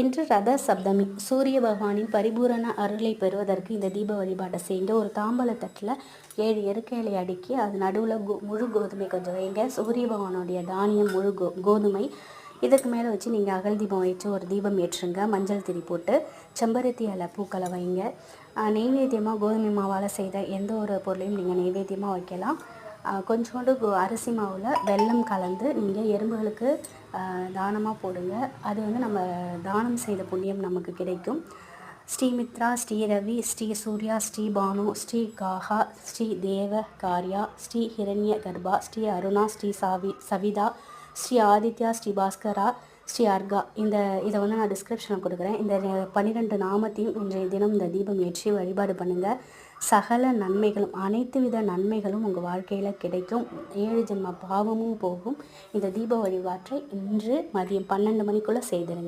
இன்று ரத சப்தமி. சூரிய பகவானின் பரிபூரண அருளை பெறுவதற்கு இந்த தீப வழிபாட்டை செய்யுங்க ஒரு தாம்பலத்தட்டில் ஏழு எருக்கைகளை அடுக்கி அது நடுவில் கோ முழு கோதுமை கொஞ்சம் வைங்க. சூரிய பகவானுடைய தானியம் முழு கோ கோதுமை. இதுக்கு மேலே வச்சு நீங்கள் அகல் தீபம் வச்சு ஒரு தீபம் ஏற்றுங்க. மஞ்சள் திரி போட்டு செம்பருத்தி இலை பூக்களை வைங்க. நெய்வேத்தியமாக கோதுமை மாவால் செய்த எந்த ஒரு பொருளையும் நீங்கள் நெய்வேத்தியமாக வைக்கலாம். கொஞ்சோண்டு அரிசி மாவில் வெல்லம் கலந்து நீங்கள் எறும்புகளுக்கு தானமாக போடுங்க. அது வந்து நம்ம தானம் செய்த புண்ணியம் நமக்கு கிடைக்கும். ஸ்ரீமித்ரா ஸ்ரீ ரவி ஸ்ரீ சூர்யா ஸ்ரீ பானு ஸ்ரீ காஹா ஸ்ரீ தேவ கார்யா ஸ்ரீ ஹிரண்ய கர்ப்பா ஸ்ரீ அருணா ஸ்ரீ சாவி சவிதா ஸ்ரீ ஆதித்யா ஸ்ரீ பாஸ்கரா ஸ்ரீ அர்கா. இந்த இதை வந்து நான் டிஸ்கிரிப்ஷனில் கொடுக்குறேன். இந்த பன்னிரெண்டு நாமத்தையும் இன்றைய தினம் இந்த தீபம் ஏற்றி வழிபாடு பண்ணுங்கள் சகல நன்மைகளும் அனைத்து வித நன்மைகளும் உங்கள் வாழ்க்கையில் கிடைக்கும். ஏழு ஜென்ம பாவமும் போகும். இந்த தீப வழிபாட்டை இன்று மதியம் பன்னெண்டு மணிக்குள்ளே செய்திருங்க.